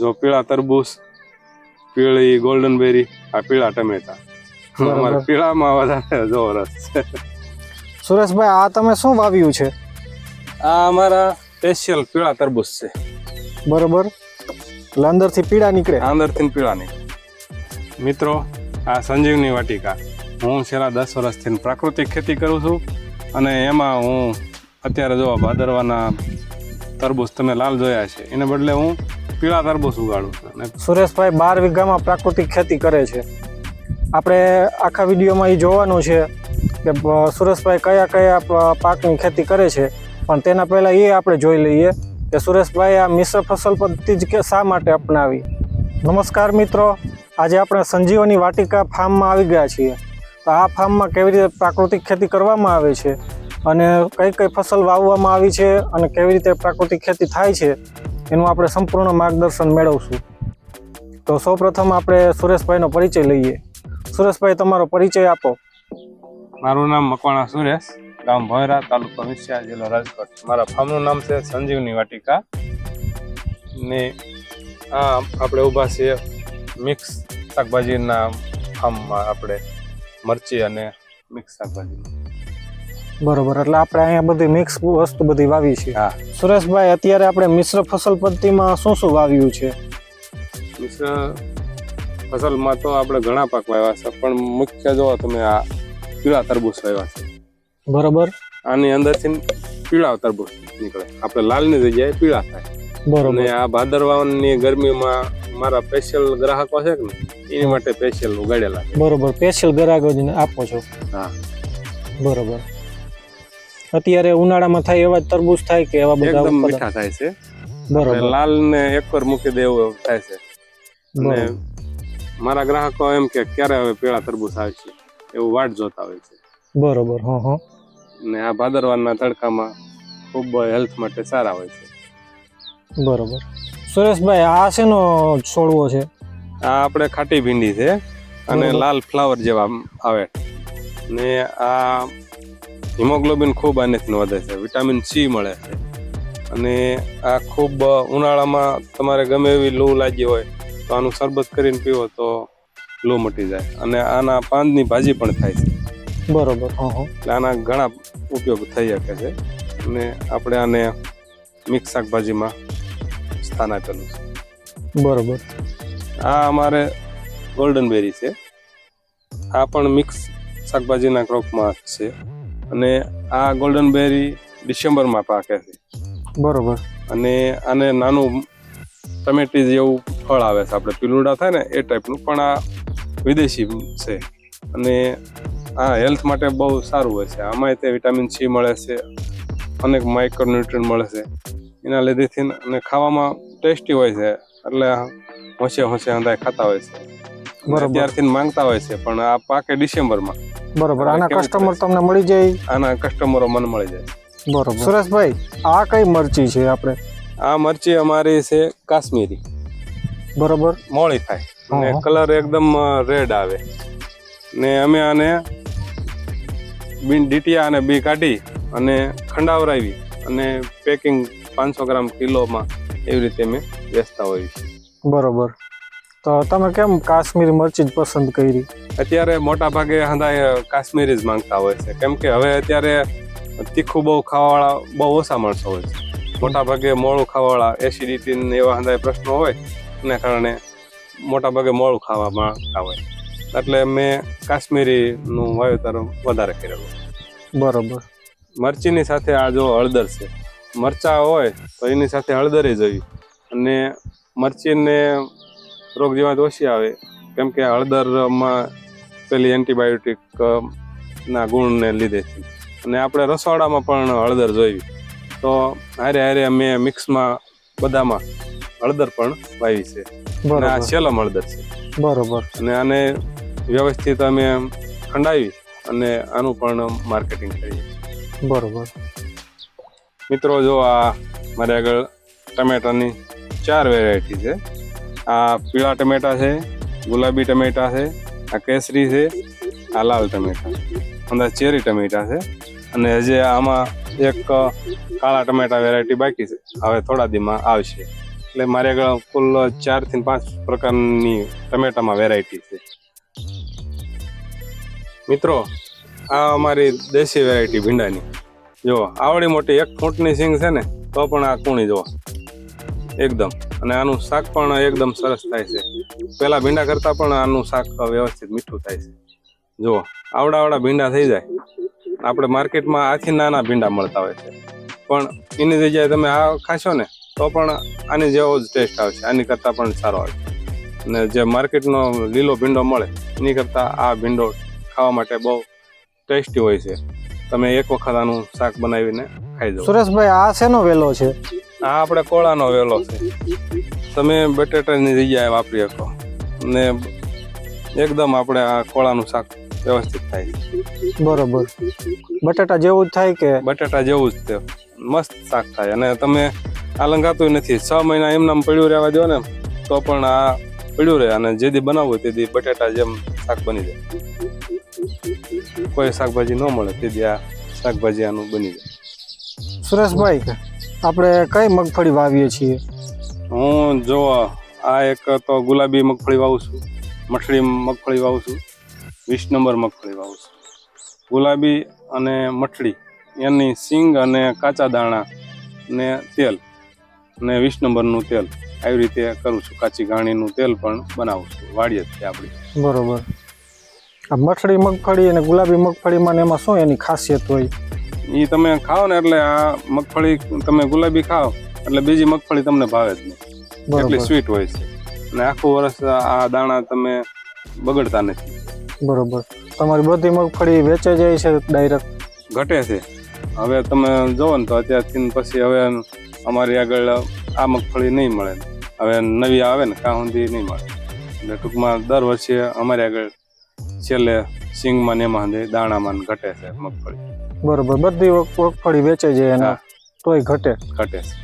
જો પીળા તરબૂચ પીળી ગોલ્ડન બેરી આ પીળા ટમેટા. અમારે પીળામાં વધારે જો છે. સુરેશભાઈ આ તમે શું વાવ્યું છે? આ અમારા સ્પેશિયલ પીળા તરબૂચ છે. બરોબર. એટલે અંદરથી પીળા નીકળે. અંદરથી પીળા નીકળે. મિત્રો આ સંજીવની વાટિકા. હું છેલ્લા દસ વર્ષથી પ્રાકૃતિક ખેતી કરું છું અને એમાં હું અત્યારે જો ભાદરવાના તરબૂચ તમે લાલ જોયા છે. એને બદલે હું પીળા તરબૂચ ઉગાડું સુરેશભાઈ બાર વીઘામાં પ્રાકૃતિક ખેતી કરે છે. આપણે આખા વિડીયોમાં એ જોવાનું છે કે સુરેશભાઈ કયા કયા પાકની ખેતી કરે છે. પણ તેના પહેલાં એ આપણે જોઈ લઈએ કે સુરેશભાઈ આ મિશ્ર ફસલ પદ્ધતિ જ કે, શા માટે અપનાવી? નમસ્કાર મિત્રો, આજે આપણે સંજીવની વાટિકા ફાર્મમાં આવી ગયા છીએ. તો આ ફાર્મમાં કેવી રીતે પ્રાકૃતિક ખેતી કરવામાં આવે છે અને કઈ કઈ ફસલ વાવવામાં આવી છે અને કેવી રીતે પ્રાકૃતિક ખેતી થાય છે એનું આપણે સંપૂર્ણ માર્ગદર્શન મેળવશું. તો સૌપ્રથમ આપણે સુરેશભાઈનો પરિચય લઈએ. સુરેશભાઈ, તમારો પરિચય આપો. મારું નામ મકવાણા સુરેશ, ગામ ભોયરા, તાલુકો વિસ્યા જિલ્લો રાજકોટ. મારા ફાર્મનું નામ છે સંજીવની વાટિકા. ને આ આપણે ઊભા છીએ મિક્સ શાકભાજીના ફાર્મમાં આપણે મરચી અને મિક્સ શાકભાજી. બરોબર એટલે આપણે અહીંયા બધી મિક્સ વસ્તુ બધી વાવી છે. હા. સુરેશભાઈ અત્યારે આપણે મિશ્ર ફસલ પદ્ધતિમાં શું શું વાવ્યું છે? મિશ્ર ફસલમાં તો આપણે ઘણા પાક વાવ્યા છે પણ મુખ્ય જો તમે આ પીળા તરબૂચ વાવ્યા છે. બરોબર. આની અંદરથી પીળા તરબૂચ નીકળે. આપણે લાલની જગ્યાએ પીળા થાય. બરોબર. અને આ ભાદરવાની ગરમીમાં મારા સ્પેશિયલ ગ્રાહકો છે ને એની માટે સ્પેશિયલ ઉગાડેલા બરોબર સ્પેશિયલ ગ્રાહકોને આપો છો. હા. બરોબર. અત્યારે ઉનાળામાં થાય એવા જ તરબૂચ થાય કે એવા બધા એકદમ મીઠા થાય છે. બરોબર. લાલ ને એક પર મૂકી દેવું એવું થાય છે. અને મારા ગ્રાહકો એમ કે ક્યારે હવે પીળા તરબૂચ આવશે? એવું વાટ જોતા હોય છે. બરોબર હા હા. ને આ ભાદરવાના તડકામાં ખૂબ હેલ્થ માટે સારા હોય છે. બરોબર. સુરેશભાઈ આ શેનો છોડવો છે? આ આપણે ખાટી ભીંડી છે અને લાલ ફ્લાવર જેવા આવે. ને આ હિમોગ્લોબિન ખૂબ આનેથી વધે છે વિટામિન સી મળે છે. અને આ ખૂબ ઉનાળામાં તમારે ગમે એવી લૂ લાગી હોય તો આનું શરબત કરીને પીવો તો લૂ મટી જાય. અને આના પાંદની ભાજી પણ થાય છે. બરોબર. એટલે આના ઘણા ઉપયોગ થઈ શકે છે. અને આપણે આને મિક્સ શાકભાજીમાં સ્થાન આપેલું છે. બરોબર. આ અમારે ગોલ્ડન બેરી છે. આ પણ મિક્સ શાકભાજીના ક્રોપમાં છે. અને આ ગોલ્ડન બેરી ડિસેમ્બરમાં પાકે છે. બરોબર. અને આને નાનું ટમેટી જેવું ફળ આવે છે આપણે પીલુડા થાય ને એ ટાઈપનું પણ આ વિદેશી છે. અને આ હેલ્થ માટે બહુ સારું હોય છે. આમાંય તે વિટામિન સી મળે છે અનેક માઇક્રોન્યુટ્રન મળે છે. એના લીધેથી અને ખાવામાં ટેસ્ટી હોય છે એટલે હોંશે હોંશે હંધાય ખાતા હોય છે. ત્યારથી માંગતા હોય છે પણ આ પાકે ડિસેમ્બરમાં. બરોબર. આના કસ્ટમર તમને મળી જાય? આના કસ્ટમરો મને મળી જાય. બરોબર. સુરેશભાઈ આ કઈ મરચી છે આપણે? આ મરચી અમારી છે કાશ્મીરી. બરોબર. મોળી થાય. અને કલર એકદમ રેડ આવે. ને અમે આને બીન ડીટીયા અને બી કાઢી અને ખંડાવરાવી અને પેકિંગ પાંચસો ગ્રામ કિલોમાં એવી રીતે અમે વેચતા હોઈએ છીએ. બરોબર. તો તમે કેમ કાશ્મીરી મરચી જ પસંદ કરી? અત્યારે મોટા ભાગે હંધાય કાશ્મીરી જ માંગતા હોય છે. કેમ કે હવે અત્યારે તીખું બહુ ખાવાવાળા બહુ ઓછા માણસો હોય છે. મોટા ભાગે મોળું ખાવાવાળા એસિડિટી ને એવા હંધાય પ્રશ્નો હોય એના કારણે મોટા ભાગે મોળું ખાવા માંગતા હોય. એટલે મેં કાશ્મીરીનું વાવેતર વધારે કરેલું બરોબર. મરચીની સાથે આ જો હળદર છે. મરચા હોય તો એની સાથે હળદર જોઈ અને મરચીને રોગ જીવાત ઓછી આવે. કેમ કે હળદરમાં પેલી એન્ટીબાયોટિક ના ગુણને લીધે અને આપણે રસોડામાં પણ હળદર જોઈ. તો હારે હારે મેં મિક્સમાં બધામાં હળદર પણ વાવી છે. અને આ સેલમ હળદર છે. બરોબર. અને આને વ્યવસ્થિત અમે ખંડાવી અને આનું પણ માર્કેટિંગ કરીએ. બરોબર. મિત્રો જો આ મારી આગળ ટમેટાની ચાર વેરાયટી છે. આ પીળા ટમેટા છે, ગુલાબી ટમેટા છે, આ કેસરી છે, આ લાલ ટમેટા. અને ચેરી ટમેટા છે અને હજી આમાં એક કાળા ટમેટા વેરાયટી બાકી છે. હવે થોડા દીમાં આવશે. એટલે મારે આગળ કુલ ચારથી પાંચ પ્રકારની ટમેટામાં વેરાયટી છે. મિત્રો, આ અમારી દેશી વેરાયટી ભીંડાની. જો, આવડી મોટી એક ફૂટની સિંગ છે ને, તો પણ આ કૂણી જો એકદમ. અને આનું શાક પણ એકદમ સરસ થાય છે. પેલા ભીંડા કરતા પણ આનું શાક વ્યવસ્થિત મીઠું થાય છે. જુઓ આવડા આવડા ભીંડા થઈ જાય. આપણે માર્કેટમાં આથી નાના ભીંડા મળતા હોય છે. પણ એની જગ્યાએ તમે આ ખાશો ને તો પણ આની જેવો જ ટેસ્ટ આવશે. આની કરતાં પણ સારો આવે અને જે માર્કેટનો લીલો ભીંડો મળે એની કરતાં આ ભીંડો ખાવા માટે બહુ ટેસ્ટી હોય છે. તમે એક વખત આનું શાક બનાવીને ખાઈ જાઓ. સુરેશભાઈ આ શેનો વેલો છે? આ આપણે કોળાનો વેલો છે. તમે બટેટાની જગ્યાએ વાપરી શકો. ને એકદમ આપણે આ કોળાનું શાક વ્યવસ્થિત થાય. બરોબર. બટાટા જેવું જ થાય કે? બટાટા જેવું જ તે. મસ્ત શાક થાય. અને તમે આ લંઘાતું નથી. છ મહિના એમનામ પડ્યું રહેવા દો ને તો પણ આ પડ્યું રહે. અને જે દી બનાવવું તે દી બટાટા જેમ શાક બની જાય. કોઈ શાકભાજી ન મળે તે દી આ શાકભાજી આનું બની જાય. સુરેશભાઈ આપણે કઈ મગફળી વાવીએ છીએ? હું જો આ એક તો ગુલાબી મગફળી વાવું છું મઠડી મગફળી વાવું છું વીસ નંબર મગફળી વાવું છું. ગુલાબી અને મઠડી એની સિંગ અને કાચા દાણા ને તેલ ને વીસ નંબરનું તેલ. આવી રીતે કરું છું કાચી ઘાણીનું તેલ પણ બનાવું છું વાડીએ જ છે આપણી. બરોબર. આ મઠડી મગફળી અને ગુલાબી મગફળીમાં ને એમાં શું એની ખાસિયત હોય? એ તમે ખાઓ ને એટલે આ મગફળી તમે ગુલાબી ખાઓ એટલે બીજી મગફળી તમને ભાવે જ નહીં. એટલી સ્વીટ હોય છે. અને આખું વર્ષ આ દાણા તમે બગડતા નથી. બરોબર. તમારી બધી મગફળી વેચે જાય છે ડાયરેક્ટ ઘટે છે. હવે તમે જોવો ને તો અત્યારથી પછી હવે અમારી આગળ આ મગફળી નહીં મળે. હવે નવી આવે ને કાં સુધી નહીં મળે. એટલે ટૂંકમાં દર વર્ષે અમારી આગળ છેલ્લે સિંગમાં ને એમાં દાણામાં ઘટે છે મગફળી. બરોબર. બધી મગફળી વેચે જાય એના. તોય ઘટે. ઘટે છે.